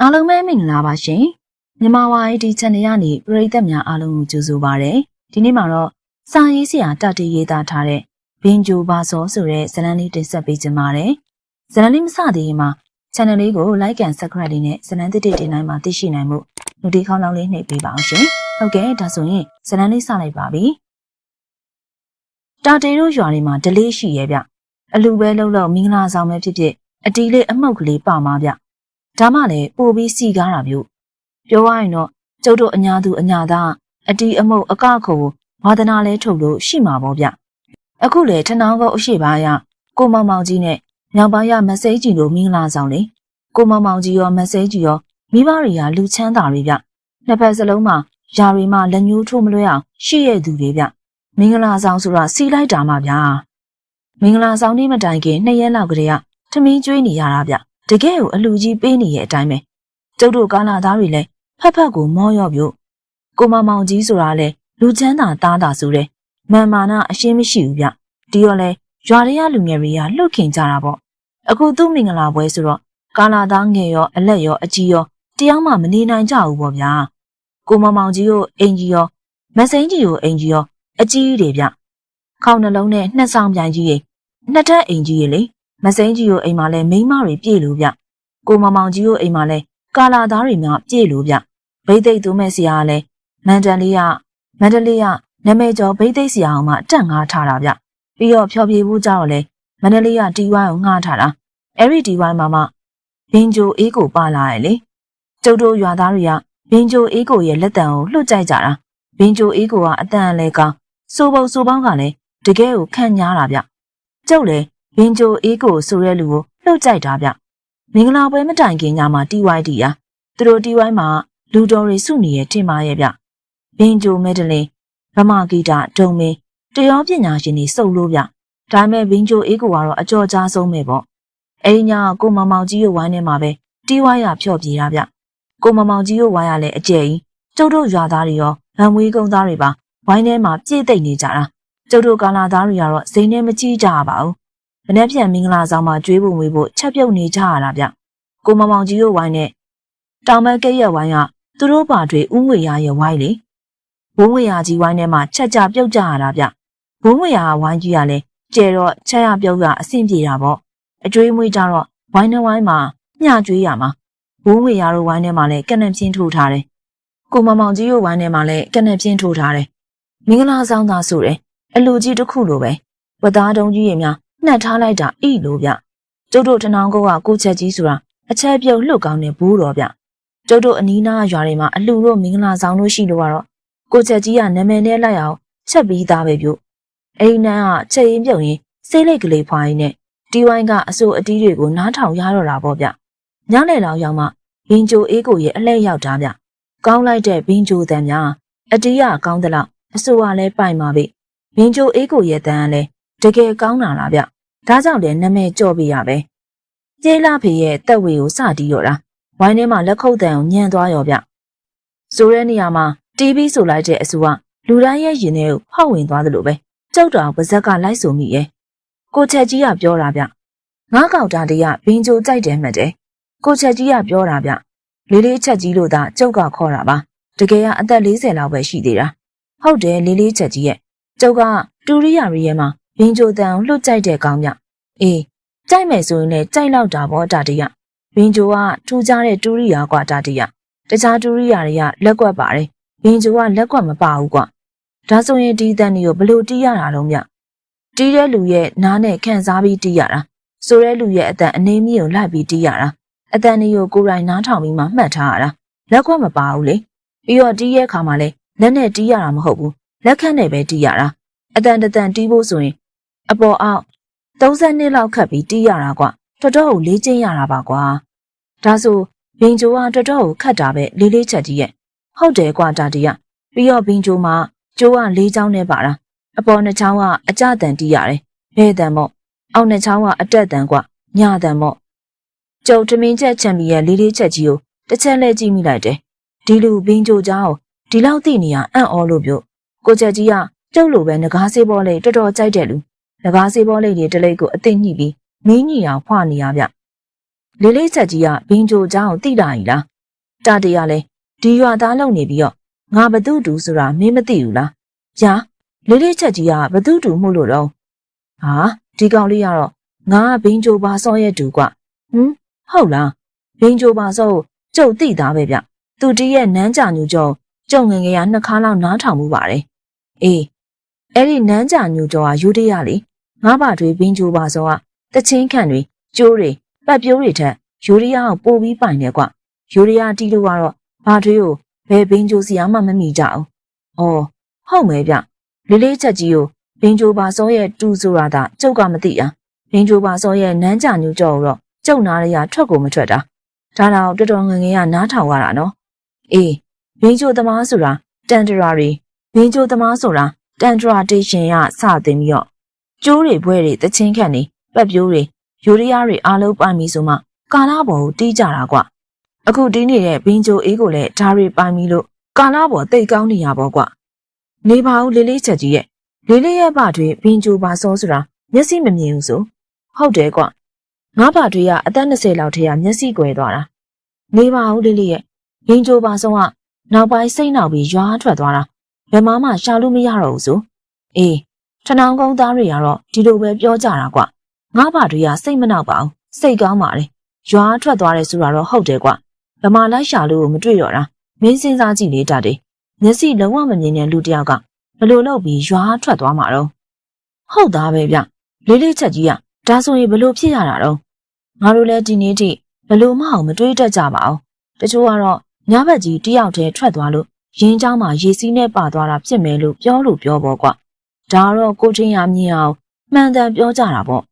အားလုံးပဲမင်္ဂလာပါရှင်မြန်မာဝိုင်းဒီ channel ကနေပရိသတ်များအားလုံးကိုကြိုဆိုပါရစေဒီနေ့မှာတော့စာရေးဆရာတတရေးသားထားတဲ့ဘင်ဂျိုဘာစောဆိုတဲ့ဇာတ်လမ်းလေးတင်ဆက်ပေးခြင်းပါတယ်ဇာတ်လမ်းလေးမစသေးရင်မှာ channel လေးကို like and subscribe လေးနဲ့ဇာတ်လမ်းတစ်တစ်တင်တိုင်းမှာသိရှိနိုင်မှု notification ခေါင်းလောင်းလေးနှိပ်ပေးပါအောင်ရှင်ဟုတ်ကဲ့ဒါဆိုရင်ဇာတ်လမ်းလေးစလိုက်ပါပြီတာတေတို့ရွာတွေမှာဒလေးရှိရဲ့ဗျအလူပဲလုံးလုံးမင်္ဂလာဆောင်ပဲဖြစ်ဖြစ်အတီးလေးအမှုတ်ကလေးပါမှာဗျ ဒါမှလည်းပို့ပြီးစီကားတာမျိုးပြောရရင်တော့ကျုပ်တို့အညာသူအညာသားအတီးအမှုတ်အကခုဝါသနာလဲထုတ်လို့ရှိမှာပေါ့ဗျအခုလေထနောင်းကုန်းအရှိပါရကိုမောင်မောင်ကြီးနဲ့ညောင်ပါရမစိကြီးလိုမင်္ဂလာဆောင်လေကိုမောင်မောင်ကြီးရောမစိကြီးရောမိဘတွေကလူချမ်းသာတွေဗျနှစ်ဖက်စလုံးမှာယာရီမှလက်ညှိုးထိုးမလွှဲအောင်ရှိရသူတွေဗျမင်္ဂလာဆောင်ဆိုတာစီလိုက်တာမှဗျာမင်္ဂလာဆောင်နေ့မတိုင်ခင်နှစ်ရက်လောက်ကလေးကထမင်းကျွေးနေရတာဗျ တကယ်ကိုအလူကြီးပေးနေရဲ့အတိုင်းပဲကျုပ်တို့ကာလာသားတွေလည်းဖက်ဖက်ကိုမောရော့ပြုတ်ကိုမမောင်ကြီးဆိုတာလဲလူချမ်းသာသားတာဆိုတယ်မန်မာနာအရှင်းမရှိဘူးဗျဒီတော့လဲရွာတွေကလူငယ်တွေကလှုပ်ခင်ကြတာပေါ့အခုသူ့မင်္ဂလာပွဲဆိုတော့ကာလာသားငယ်ရောအလက်ရောအကြီးရောတယောက်မှမနေနိုင်ကြဘူးပေါ့ဗျာကိုမမောင်ကြီးကိုအင်ကြီးရောမစိန်ကြီးကိုအင်ကြီးရောအကြီးတွေဗျခေါင်းနှလုံးနဲ့နှစ်ဆောင်ပြိုင်ကြီးရေနှစ်ထပ်အင်ကြီးရေလေ မစိန်ကြီးကိုအိမ်မှာလဲမိန်းမတွေပြည့်လို့ဗျကိုမမောင်ကြီးကိုအိမ်မှာလဲကာလာသားတွေများပြည့်လို့ဗျဘိသိက်သူမဲ့ဆရာကလဲမန္တလေးကမန္တလေးကနမဲကျော်ဘိသိက်ဆရာအောင်မှတက်ငားထားတာဗျပြီးတော့ဖျော်ဖြေဖို့ကြတော့လဲမန္တလေးကတီဝိုင်းကိုငှားထားတာအဲ့ဒီတီဝိုင်းမှာမှဘင်ဂျိုအေးကိုပါလာရဲ့လေကျုပ်တို့ရွာသားတွေကဘင်ဂျိုအေးကိုရဲ့လက်တံကိုလှုပ်ကြိုက်ကြတာဘင်ဂျိုအေးကိုကအတန်အလဲကောင်းစိုးပုတ်စိုးပေါင်းကလည်းတကယ်ကိုခန့်ညားတာဗျကျုပ်လည်း ဘင်ဂျိုအေးကိုဆိုတဲ့လူကိုလှုပ်ကြိုက်တာဗျမင်္ဂလာပွဲမတိုင်ခင်ညမှာ TYD ရာသူတို့ TY မှာလူတော်တွေစုနေရထင်ပါရဲ့ဗျဘင်ဂျိုမက်ဒလင်ဗမာဂီတာဒုံမင်းတရောပညာရှင်တွေစုပ်လို့ဗျဒါမဲ့ဘင်ဂျိုအေးကိုကတော့အကြော်ကြားဆုံးပဲပေါ့အဲဒီညကိုမမောင်ကြီးရဲ့ဝိုင်းထဲမှာပဲ TY ရဖြော့ပြေးတာဗျကိုမမောင်ကြီးရဲ့ဝိုင်းရလဲအကျယ်ကြီးကျုပ်တို့ရွာသားတွေရောဗံမွေးကုန်းသားတွေပါဝိုင်းထဲမှာပြည့်သိမ့်နေကြတာကျုပ်တို့ကာလာသားတွေကတော့စိန်နဲ့မကြည့်ကြပါဘူး မနေ့ပြန်မင်္ဂလာဆောင်မှာကျွေးဖို့မွေးဖို့ချက်ပြုတ်နေကြရတာဗျကိုမမောင်ကြီးတို့ဝိုင်းနဲ့တောင်မကဲ့ရဲ့ဝိုင်းကသူတို့ပါတွေဥငွေရရဲ့ဝိုင်းလေဘိုးငွေရကြီးဝိုင်းထဲမှာချက်ကြပြုတ်ကြရတာဗျဘိုးငွေရဝိုင်းကြီးကလည်းကျဲတော့ချက်ရပြုတ်ရအဆင်ပြေတာပေါ့အကျွေးမွေးကြတော့ဝိုင်းနှဝိုင်းမှာမျှကျွေးရမှာဘိုးငွေရတို့ဝိုင်းထဲမှာလည်းကနက်ပြင်းထိုးထားတယ်ကိုမမောင်ကြီးတို့ဝိုင်းထဲမှာလည်းကနက်ပြင်းထိုးထားတယ်မင်္ဂလာဆောင်သာဆိုတယ်အလူကြီးတစ်ခုလိုပဲဝသားတုံးကြီးရင်များ နှက်ထားလိုက်တာဣလို့ဗျကျုပ်တို့ထနောင်းကုန်းကကိုချက်ကြီးဆိုတာအချက်ပြုတ်လှုပ်ကောင်းတဲ့ဘူးတော်ဗျကျုပ်တို့အနီးနားရွာတွေမှာအလှတို့မင်္ဂလာဆောင်လို့ရှိလို့ကတော့ကိုချက်ကြီးကနာမည်နဲ့လိုက်အောင်ချက်ပြီးသားပဲပြုအိမ်နန်းကချက်ရင်ပြုတ်ရင်ဆေးလိတ်ကလေးဖွာရင်းနဲ့တီဝိုင်းကအစိုးအတီးတွေကိုနားထောင်ရတော့တာပေါ့ဗျညနေလောက်ရောက်မှဘင်ဂျိုအေးကိုရဲ့အလဲရောက်တာဗျကောင်းလိုက်တဲ့ဘင်ဂျိုတန်များအတီးကကောင်းသလောက်အစိုးကလည်းပိုင်ပါပြီဘင်ဂျိုအေးကိုရဲ့တန်ကလည်း တကယ်ကောင်းတာလားဗျဒါကြောင့်လည်းနာမည်ကြော့ပြရပဲကျေးလာဖေရဲ့တက်ဝေကိုစတီးရော်တာဝိုင်းထဲမှာလက်ခုပ်တန်ကိုညံသွားရောဗျဆိုတဲ့နေရာမှာ TV ဆိုလိုက်တဲ့အဆူကလူတိုင်းရဲ့ရင်ထဲကိုဖောက်ဝင်သွားသလိုပဲကြောက်တောင်ပါဇက်ကလိုက်ဆိုမိရဲ့ကိုချက်ကြီးကပြောတာဗျငါးကောင်တာတည်းကဘင်ဂျိုကြိုက်တယ်မှတ်တယ်ကိုချက်ကြီးကပြောတာဗျလေးလေးချက်ကြီးလို့သာကျုပ်ကခေါ်တာပါတကယ်ကအသက်40လောက်ပဲရှိသေးတာဟုတ်တယ်လေးလေးချက်ကြီးရဲ့ကျုပ်ကတူရိယာရီရဲ့မှာ ဘင်ဂျိုတန်ကိုလှုပ်ကြိုက်တဲ့ကောင်းမြအေးကြိုက်မယ်ဆိုရင်လည်းကြိုက်လောက်တာပေါ့တာတရဘင်ဂျိုကထူးခြားတဲ့တူရိယာကွာတာတရတခြားတူရိယာတွေကလက်ကွက်ပါတယ်ဘင်ဂျိုကလက်ကွက်မပါဘူးကွာဒါဆိုရင်ဒီတန်တွေကိုဘလို့တီးရတာတော့မြတီးတဲ့လူရဲ့နားနဲ့ခံစားပြီးတီးရတာဆိုတဲ့လူရဲ့အတန်အနေမီကိုလိုက်ပြီးတီးရတာအတန်တွေကိုကိုယ်တိုင်နားထောင်ပြီးမှမှတ်ထားရတာလက်ကွက်မပါဘူးလေပြီးတော့တီးရဲ့ခါမှာလဲလက်နဲ့တီးရတာမဟုတ်ဘူးလက်ခတ်နဲ့ပဲတီးရတာအတန်တန်တီးဖို့ဆိုရင် အပေါ်အောက်30နှစ်လောက်ခတ်ပြီးတီးရတာကွတော်တော်ကိုလေးကျင်းရတာပါကွာဒါဆိုဘင်ဂျိုကတော်တော်ကိုခတ်တာပဲလေးလေးချက်ကြီးရဲ့ဟုတ်တယ်ကွာတာတီးရပြီးတော့ဘင်ဂျိုမှာကျိုးကလေးချောင်းနဲ့ပါတာအပေါ်နှစ်ချောင်းကအကြတန်တီးရတယ်ဘဲတန်မို့အောက်နှစ်ချောင်းကအတက်တန်ကွညတန်မို့ကျုပ်ထမင်းချက်ချန်ပီရဲ့လေးလေးချက်ကြီးကိုတစ်ချက်လဲကြည့်မိလိုက်တယ်ဒီလူဘင်ဂျိုเจ้าဒီလောက်သိနေရအံ့ဩလို့ပြောကိုချက်ကြီးကကျုပ်လိုပဲငကားစေးဘောလေးတော်တော်ကြိုက်တဲ့လူ ငကားစေးဘောလေးတွေတလိပ်ကိုအသိညှိပြီးမင်းညီအောင်ဖွာနေရဗျ လေးလေးချက်ကြီးကဘင်းဂျိုเจ้าကိုတိတာကြီးလားတာတရလဲဒီရွာသားလုံနေပြီးတော့ငါဘသူတူဆိုတာမင်းမသိဘူးလားဗျာလေးလေးချက်ကြီးကဘသူတူမှုလို့တော့ဟာဒီကောင်လေးကတော့ငါကဘင်းဂျိုပါစောရဲ့တူကွဟမ်ဟုတ်လားဘင်းဂျိုပါစောကိုကျုပ်သိသားပဲဗျသူတီးရဲ့နန်းကြညူကျော်ကျုံငငယ်ရနှစ်ခါလောက်နားထောင်မှုပါတယ်အေးအဲ့ဒီနန်းကြညူကျော်ကယူတရလေ ငါးပါတွေဘင်းဂျိုပါစောကတချင်းခန့်တွေကျိုးတွေပတ်ပြိုးတွေထက်ယူရီးယားကိုပို့ပြီးပိုင်တယ်ကွယူရီးယားတီးလို့ကတော့ဘာတွေးကိုဘယ်ဘင်းဂျိုစီယာမှမမိကြအောင်။အော်ဟုတ်မဲဗျလေးလေးချက်ကြီးကိုဘင်းဂျိုပါစောရဲ့တူဆိုတာဒါကျုပ်ကမသိอ่ะဘင်းဂျိုပါစောရဲ့နန်းကြညူကြော်တော့ကျုပ်နားရရထွက်ကိုမထွက်တာဒါတော့တော်တော်ငငယ်ကနားထောင်ရတာနော်အေးဘင်းဂျိုသမားဆိုတာတန်တရာတွေဘင်းဂျိုသမားဆိုတာတန်တရာတေးရှင်ရစတင်ပြီးတော့ ကျိုးတွေဘွဲတွေတချင်းခန့်နေပတ်ပြိုးတွေယူရီးယားတွေအားလုံးပိုင်ပြီဆိုမှကာလာဘော်ကိုတီးကြတာကွအခုတီးနေတဲ့ဘင်းဂျိုအေးကိုလည်းဓာရီပိုင်ပြီလို့ကာလာဘော်တိတ်ကောင်းနေရပါကွနေပါဦးလေးလေးချက်ကြီးရဲ့လေးလေးရဲ့ဘတွေဘင်းဂျိုပါစောဆိုတာမျက်စိမမြင်ဘူးဆိုဟုတ်တယ်ကွငါးဘာတွေကအသက်20လောက်ထဲကမျက်စိကွယ်သွားတာနေပါဦးလေးလေးရဲ့ဘင်းဂျိုပါစောကနောက်ပိုင်းစိတ်နောက်ပြီးရွာထွက်သွားတာဘယ်မှမှရှာလို့မရတော့ဘူးဆိုအေး ထနောင်းကုန်းသားတွေကတော့ဒီလိုပဲပြောကြတာကွငါးဘာတွေကစိတ်မနှောက်ပါဘူးစိတ်ကောင်းပါလေရွာထွက်သွားတယ်ဆိုတာတော့ဟုတ်တယ်ကွဗမာလိုက်ရှာလို့မတွေ့တော့တာမင်းစဉ်းစားကြည့်လေတာတဲ့မျက်စိလုံးဝမမြင်တဲ့လူတစ်ယောက်ကဘလို့လုပ်ပြီးရွာထွက်သွားမှာတော့ဟုတ်သားပဲဗျလေးလေးချက်ကြီးကဒါဆိုရင်ဘလို့ဖြစ်ရတာတော့ငါတို့လည်းဒီနေ့ထိဘလို့မအောင်မတွေးတတ်ကြပါအောင်တချို့ကတော့ညဘက်ကြီးတယောက်တည်းထွက်သွားလို့ရင်းเจ้าမှာရေစီးနဲ့ပါသွားတာဖြစ်မယ်လို့ပြောလို့ပြောပေါ့ကွ ဒါတော့ကိုချင်းရမြင်အောင်မှန်တယ်ပြောကြတာပေါ့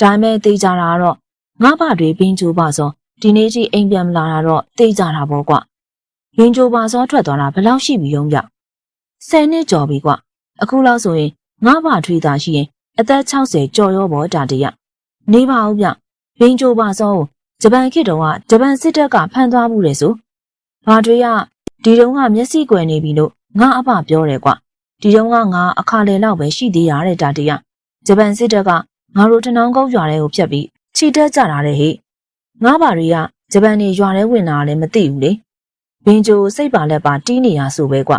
ဒါပေမဲ့သိကြတာကတော့ငါ့ဘာတွေဘင်းချိုးပါစောဒီနေ့ကြီးအိမ်ပြန်မလာတာတော့သိကြတာပေါ့ကွဘင်းချိုးပါစောထွက်သွားတာဘယ်လောက်ရှိပြီုံကြဆယ်နှစ်ကျော်ပြီကွအခုလောက်ဆိုရင်ငါ့ဘာထွေးတာရှိရင်အသက်60ကျော်ရောပေါ့တာတရနေပါဦးဗျဘင်းချိုးပါစောကိုဂျပန်ခေတ်တုန်းကဂျပန်စစ်တပ်ကဖမ်းသွားမှုလေဆိုဘာထွေးကဒီတုန်းကမျက်စိကွယ်နေပြီလို့ငါအဖပြောတယ်ကွ ဒီတုန်းကငါအခါလေလောက်ပဲရှိသေးရတဲ့တာတရဂျပန်စစ်တပ်ကငါတို့ထနောင်းကုန်းရွာတွေကိုဖြတ်ပြီးခြိတက်ကြတာတဲ့ဟိငါးပါတွေကဂျပန်နေရွာထဲဝင်လာလည်းမသိဘူးလေဘင်ဂျိုစိတ်ပါလက်ပါတီးနေရဆိုပဲကွ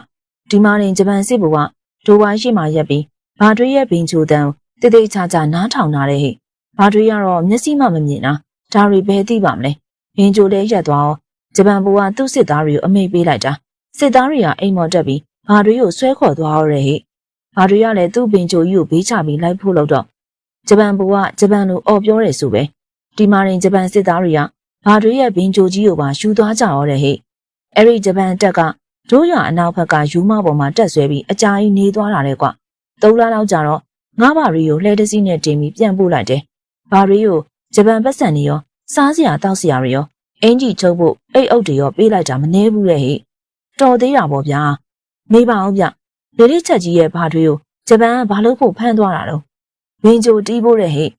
ဒီမာရင်ဂျပန်စစ်ဘုကဒိုဝိုင်းရှိမှရက်ပြီးဘာတွေရဲ့ဘင်ဂျိုတန်တိတိချာချာနားထောင်လာတဲ့ဟိဘာတွေကတော့မျက်စိမှမမြင်တာဒါတွေဘယ်သိပါမလဲဘင်ဂျိုလည်းရက်သွားဂျပန်ဘုကသူ့စစ်သားတွေကိုအမိတ်ပေးလိုက်တာစစ်သားတွေကအိမ်မော်တက်ပြီး ဘာတွေကိုဆွဲခေါ်သွားရတဲ့ဟိဘာတွေကလည်းသူ့ဘင်ဂျိုကြီးကိုဘေးချပြီးလိုက်ဖို့လို့တော့ဂျပန်ဘုကဂျပန်လိုအော်ပြောတယ်ဆိုပဲဒီမာရင်ဂျပန်စစ်သားတွေကဘာတွေရဲ့ဘင်ဂျိုကြီးကိုပါယူသွားကြရောတဲ့ဟဲ့အဲ့ဒီဂျပန်တက်ကဒိုးရအနောက်ဘက်ကယူမပေါ်မှာတက်ဆွဲပြီးအကြာကြီးနေသွားတာလေကွသုံးလလောက်ကြာတော့ငါးဘာရီကိုလှဲတစည်းနဲ့တင်ပြီးပြန်ပို့လိုက်တယ်ဘာရီကိုဂျပန်ပတ်စံနေရောစားစရာတောက်စရာတွေရောအင်ကြီးချုပ်ဖို့အိတ်အုပ်တွေရောပေးလိုက်တာမနှဲဘူးလေဟဲ့တော်သေးတာပေါ့ဗျာ မေးပါအောင်ဗျလေလေးချက်ကြီးရဲ့ဘာတွေကိုဂျပန်ကဘာလို့ဖို့ဖမ်းသွားတာတော့ဘင်ဂျိုတီးဖို့တဲ့ဟဲ့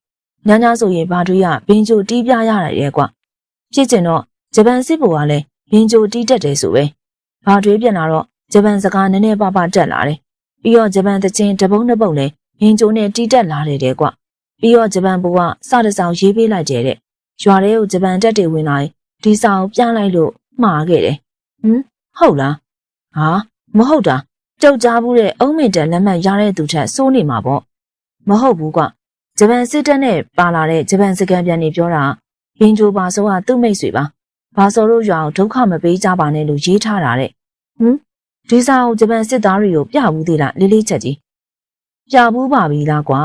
ညညဆိုရင်ဘာတွေကဘင်ဂျိုတီးပြရရတယ်ကွာဖြစ်ကျင်တော့ဂျပန်စစ်ဘိုကလည်းဘင်ဂျိုတီးတက်တယ်ဆိုပဲဘာတွေပြန်လာတော့ဂျပန်စကားနည်းနည်းပါးပါးတက်လာတယ်ပြီးတော့ဂျပန်တချင်းတပုံးတစ်ပုတ်လည်းဘင်ဂျိုနဲ့တီးတက်လာတယ်တဲ့ကွာပြီးတော့ဂျပန်ဘိုကစတစောင်ရေးပေးလိုက်တယ်တဲ့ရွာထဲကိုဂျပန်တက်တွေဝင်လာရင်ဒီဆောင်ပြလိုက်လို့မှားခဲ့တယ်ဟမ်ဟုတ်လားဟာ မဟုတ်တာကြောက်ကြားဘူးတဲ့အုံးမင်တက်လက်မှတ်ရတဲ့သူထက်စိုးနေမှာပေါ့မဟုတ်ဘူးကွဂျပန်စစ်တပ်နဲ့ပါလာတဲ့ဂျပန်စကန်ပြန်နေပြောတာဘင်ဂျိုပါဆိုကသူ့မိတ်ဆွေပါဘာစောတို့ရွာကိုဒုက္ခမပေးကြပါနဲ့လို့ရေးထားတာတဲ့ဟမ်ဒီစာကိုဂျပန်စစ်သားတွေကိုပြဘူးသေးလားလေးလေးချက်ကြီးပြဘူးပါပြီလားကွာ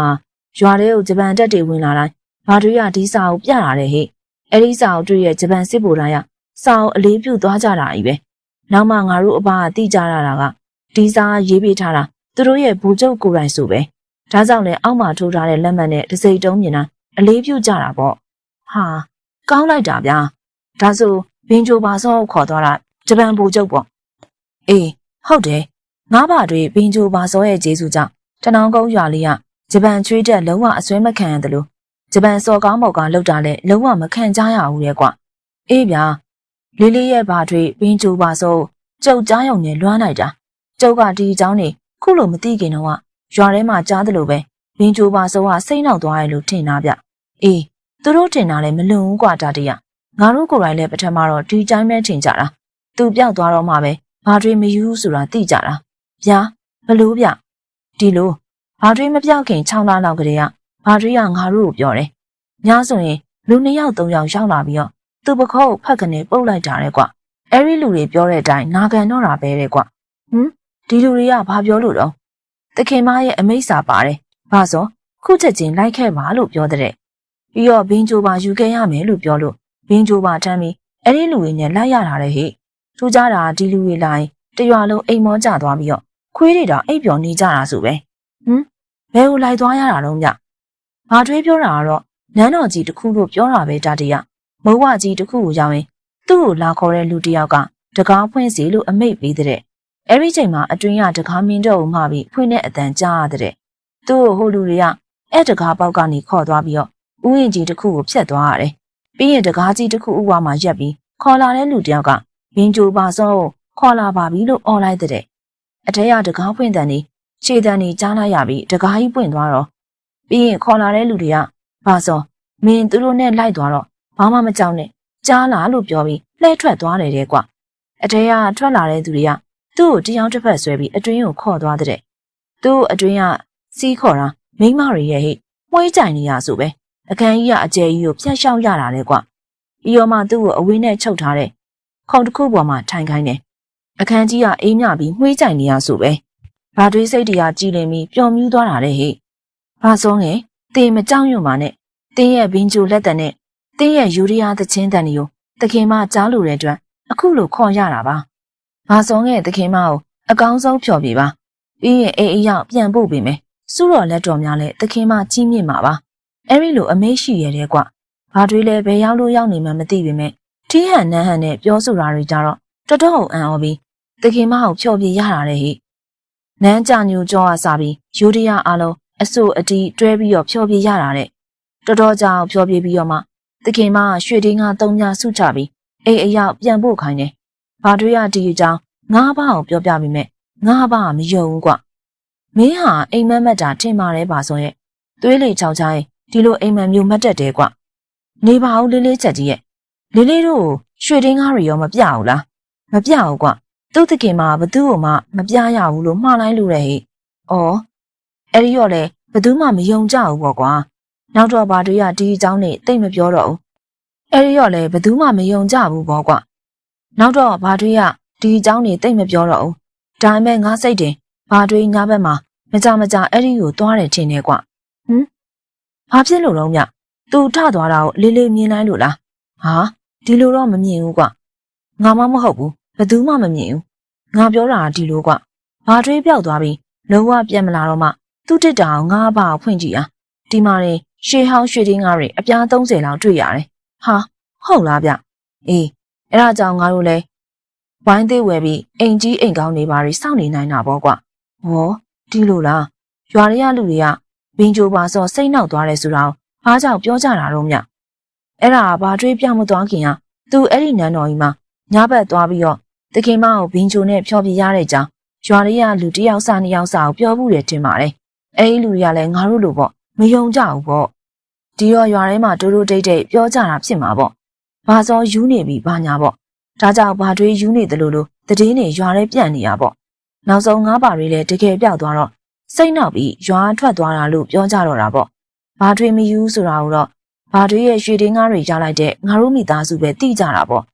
ရွာထဲကိုဂျပန်တပ်တွေဝင်လာတိုင်းဘာတွေကဒီစာကိုပြတာတဲ့ဟဲ့အဲ့ဒီစာကိုတွေ့ရဂျပန်စစ်ဗိုလ်တိုင်းကစာကိုအလေးပြုသွားကြတာကြီးပဲ နောက်မှငါတို့အဘကတိကြရတာကဒီစာရေးပေးထားတာသူတို့ရဲ့ဘူကျုပ်ကိုယ်တိုင်ဆိုပဲဒါကြောင့်လည်းအောက်မှာထိုးထားတဲ့လက်မှတ်နဲ့တစိမ့်တုံးမြင်တာအလေးပြုကြတာပေါ့ဟာကောင်းလိုက်တာဗျာဒါဆိုဘင်ဂျိုပါစောကိုခေါ်သွားတာဂျပန်ဘူကျုပ်ပေါ့အေးဟုတ်တယ်ငါးပါတွေဘင်ဂျိုပါစောရဲ့ဂျေစုကြောင့်တနောင်ကုန်းရွာလေးကဂျပန်ချွေးတက်လုံးဝအစွဲမခံရတယ်လို့ဂျပန်စော်ကောင်းမော်ကလောက်တာလဲလုံးဝမခံကြရဘူးရဲ့ကွအေးဗျာ လေးလေးရဲ့ဘာတွေဘင်ဂျိုပါစောကျုပ်ကြားရုံနဲ့လွမ်းလိုက်တာကျုပ်ကဒီအကြောင်းနေခုလိုမသိခင်တော့ရွာထဲမှာကြားသလိုပဲဘင်းချိုးပါဆိုကစိတ်နောက်သွားရလို့ထင်တာဗျအေးသူတို့ထင်တာလည်းမလွန်ဘူးကွာတာတရငါတို့ကိုယ်တိုင်လည်းပထမတော့ဒီတိုင်းပဲထင်ကြတာသူပြောက်သွားတော့မှပဲဘာတွေမယူဆိုတာသိကြတာဗျာဘလို့ဗျဒီလိုဘာတွေမပြောက်ခင်6လလောက်ကလေးကဘာတွေကငါတို့ကိုပြောတယ်ညဆိုရင်လူနှစ်ယောက်သုံးယောက်ရောက်လာပြီးတော့ သူပခေါကိုဖက်ကနေပုတ်လိုက်တာတဲ့ကွအဲ့ဒီလူတွေပြောတဲ့အတိုင်းနာခံတော့တာပဲတဲ့ကွဟမ်ဒီလူတွေကဘာပြောလို့တော့တခင်မရဲ့အမိတ်စာပါတယ်ဘာဆိုခုချက်ချင်းလိုက်ခဲ့ပါလို့ပြောတဲ့ပြီးတော့ဘင်းဂျိုပါယူခဲ့ရမယ်လို့ပြောလို့ဘင်းဂျိုပါတမ်းပြီးအဲ့ဒီလူတွေနဲ့လိုက်ရတာတဲ့ဟိထူးကြတာဒီလူတွေလိုက်တရွာလုံးအိမ်မောကျသွားပြီးတော့ခွေးတွေတော့အိပ်ပျော်နေကြတာဆိုပဲဟမ်ဘယ်ကိုလိုက်သွားရတာတော့ညဘာတွေးပြောတာကတော့နန်းတော်ကြီးတစ်ခုလို့ပြောတာပဲတာတရ မုံဝကြီးတစ်ခုကိုရောက်ရင်သူ့ကိုလာခေါ်တဲ့လူတစ်ယောက်ကတကားဖွင့်စီလို့အမိတ်ပေးတဲ့အဲ့ဒီချိန်မှာအတွင်းကတကားမင်းတော့မှပြီးဖွင့်တဲ့အတန်ကြားရတဲ့သူ့ကိုဟိုလူတွေကအဲ့တကားပေါက်ကနေခေါ်သွားပြီးတော့ဥယျာဉ်ကြီးတစ်ခုကိုဖျက်သွားရတယ်ပြီးရင်တကားကြီးတစ်ခုဥဝါမှာရက်ပြီးခေါ်လာတဲ့လူတစ်ယောက်ကဘင်းကြိုပါစောခေါ်လာပါပြီလို့អော်လိုက်တဲ့အထက်ကတကားဖွင့်တဲ့နေခြေတန်းနေကြားလိုက်ရပြီးတကားကြီးပွင့်သွားတော့ပြီးရင်ခေါ်လာတဲ့လူတွေကပါစောမင်းသူတို့နဲ့လိုက်သွားတော့ ဘာမှမကြောက်နဲ့ကြားလာလို့ပြောပြီးလှဲထွက်သွားတယ်တဲ့ကွအထက်ကထွက်လာတဲ့သူတွေကသူ့ကိုတရားတစ်ဖက်ဆွဲပြီးအတွင်းကိုခေါ်သွားတဲ့သူ့အတွင်းကစီးခေါ်တာမိမတွေရဲ့ဟိမွှေးကြိုင်နေရဆိုပဲအခန်းကြီးကအကျယ်ကြီးကိုဖျက်ရှောက်ရတာလေကွပြီးတော့မှသူ့ကိုအဝင်းနဲ့ချုပ်ထားတဲ့ခုံတစ်ခုပေါ်မှာထိုင်ခိုင်းတယ်အခန်းကြီးကအေးမြပြီးမွှေးကြိုင်နေရဆိုပဲဘာတွေးစိတ်တရားကြည်လင်ပြီးပျော်မြူးသွားတာလေဟိဘာဆုံးငယ်တေမကြောက်ရွံ့ပါနဲ့တင်းရဲ့ဘင်းကျိုလက်တန်နဲ့ တင်းရဲ့ယူရီးယားသချင်းတန်တွေကိုတခင်မကြားလို့တဲ့အတွက်အခုလိုခေါ်ရတာပါ။ဘာဆုံးငယ်တခင်မကိုအကောင်းဆုံးဖြော်ပြပါ။ပြီးရင်အေးအေးရောက်ပြန်ပို့ပေးမယ်။စုတော်လက်တော်များလဲတခင်မကြီးမြင့်မှာပါ။အဲ့ဒီလိုအမေးရှိရတဲ့ကွ။ဘာတွေလဲဘယ်ရောက်လို့ရောက်နေမှမသိပေမဲ့ထီးဟန်နန်းဟန်နဲ့ပြောဆိုတာတွေကြတော့တော်တော်အံ့ဩပြီးတခင်မကိုဖြော်ပြရတာတဲ့ဟိ။နန်းကြညူကြောအစားပြီးယူရီးယားအလုံးအဆိုအတီးတွဲပြီးတော့ဖြော်ပြရတာတဲ့တော်တော်ကြာဖြော်ပြပြီးတော့မှ တခင်မရွှေတင်းကသုံးညဆုချပြီးအိမ်အရောက်ပြန်ဖို့ခိုင်းတယ်။ဘာတွေရဒီအကြောင်းငါးပါးကိုပြောပြမိမဲ့ငါးပါးမယုံဘူးကွ။မင်းဟာအိမ်မက်မက်တာထင်ပါတယ်ပါဆိုရဲ့သွေးလေချောက်ချိုင်းဒီလိုအိမ်မက်မျိုးမတ်တက်တယ်ကွ။နေပါဦးလေးလေးချက်ကြီးရဲ့လေးလေးတို့ရွှေတင်းကားတွေရောမပြဘူးလား။မပြဘူးကွ။သူ့တခင်မဘသူ့ကိုမှမပြရဘူးလို့မှားလိုက်လို့တဲ့ဟိ။အော်အဲ့ဒီတော့လေဘသူမှမယုံကြဘူးပေါ့ကွာ။ နောက်တော့ဘာတွေကဒီအကြောင်းနဲ့တိတ်မပြောတော့ဘူးအဲ့ဒီတော့လေဘသူမှမယုံကြဘူးပေါ့ကွနောက်တော့ဘာတွေရဒီအကြောင်းနေတိတ်မပြောတော့ဘူးဒါပေမဲ့ငါစိတ်တင်ဘာတွေညဘက်မှာမကြမကြအဲ့ဒီကိုသွားတယ်ထင်တယ်ကွဟမ်ဘာဖြစ်လို့တော့မြသူထသွားတာကိုလေးလေးမြင်လိုက်လို့လားဟာဒီလိုတော့မမြင်ဘူးကွငါမှမဟုတ်ဘူးဘသူမှမမြင်ဘူးငါပြောတာဒီလိုကွဘာတွေပြောက်သွားပြီလုံးဝပြန်မလာတော့မှသူ့တစ်တာကိုငါဘာဖွင့်ကြည့်အားဒီမှာနေ ရှေးဟောင်းရွှေတင်းကားတွေအပြား30လောက်တွေ့ရတယ်ဟာဟုတ်လားဗျအေးအဲ့ဒါကြောင့်ငါတို့လည်းဝိုင်းသေးဝယ်ပြီးအိမ်ကြီးအိမ်ကောင်းနေပါရီစောင့်နေနိုင်တာပေါ့ကွာဟောဒီလိုလားရွာရရလူတွေကဘင်းကြိုပါစောစိတ်နောက်သွားတယ်ဆိုတော့အားကြောင့်ပြောကြတာတော့မြအဲ့ဒါဘာတွေးပြမသွားခင်ကသူအဲ့ဒီနန်းတော်ကြီးမှာညဘက်သွားပြီးတော့တခင်မကိုဘင်းကြိုနဲ့ဖျော်ပြရတဲ့ကြောင်းရွာရရလူတယောက်စာနှစ်ယောက်စာကိုပြောမှုတယ်ထင်ပါတယ်အဲ့ဒီလူတွေကလည်းငါတို့လိုပေါ့ မယုံကြဘူးပေါ့ဒီတော့ရွာထဲမှာတိုးတိုးတိတ်တိတ်ပြောကြတာဖြစ်မှာပေါ့ဘာစောယူနေပြီဘာညာပေါ့ဒါကြောင့်ဘာတွေယူနေတယ်လို့လို့တည်င်းနေရွာထဲပြန့်နေရပေါ့နောက်ဆုံးငါးပါတွေလည်းတကယ်ပြောက်သွားတော့စိတ်နောက်ပြီးရွာထွက်သွားတာလို့ပြောကြတော့တာပေါ့ဘာတွေမယူဆိုတာကိုတော့ဘာတွေရဲ့ရွှေတင်းကားတွေရလိုက်တဲ့ငါတို့မိသားစုပဲတိကြတာပေါ့